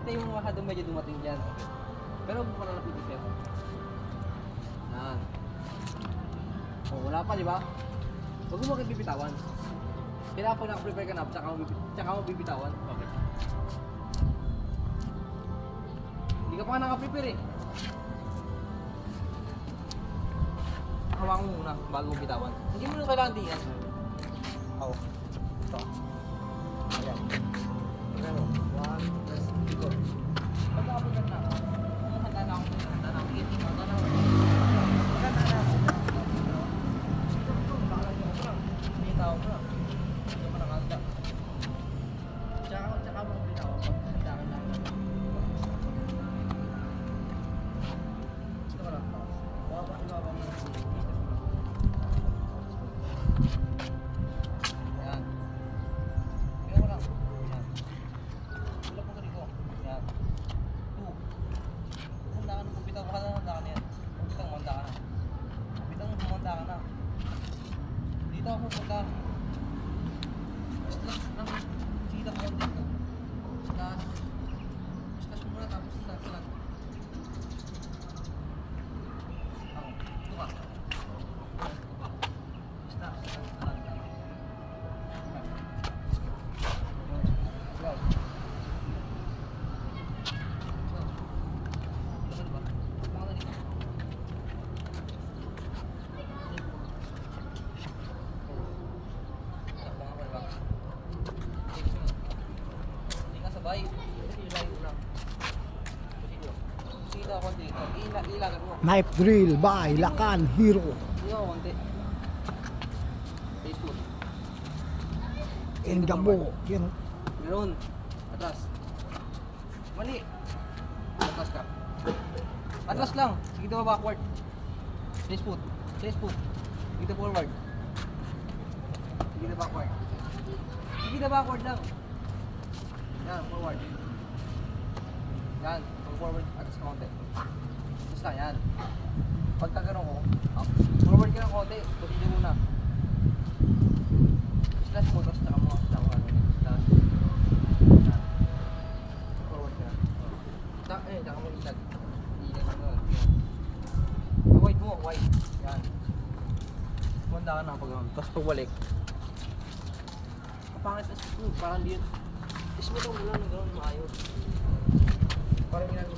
Ito yung masyadong medyo dumating dyan. Pero huwag mo na napitin sa'yo. Yan. Oh, wala pa, di ba? Huwag mo agad bibitawan. Kailangan po naka-prepare ka na, tsaka mo, tsaka mo bibitawan. Okay. Hindi ka pa nga naka-prepare eh. Hawakan mo muna bago mo bitawan. Hindi mo na kailangan diyan. Oo. Ito. Ayan. Lâu! 후보가 Knife drill by Lakan Hero. Engabo. Yan. Meron. Atras. Mali. Atras ka. Atras lang. Sige daw backward. Place foot. Place foot. Sige forward. Sige daw backward. Sige daw backward lang. Yan, forward. Yan, pag forward, atras ka konti. Basta yan. Pag tagaroon ko, up. forward ka ng konti. Continue muna. Slash mo, tapos tsaka mo. Tsaka mo. Slash. Yan. Forward eh, tsaka mo ilag. Ilag mo. Wide mo, wide. Yan. Kumanda ka na pag. Tapos pagbalik. Kapangit na screw, parang di yun. Ismo daw mula ng gano'n maayos. Parang ginagawa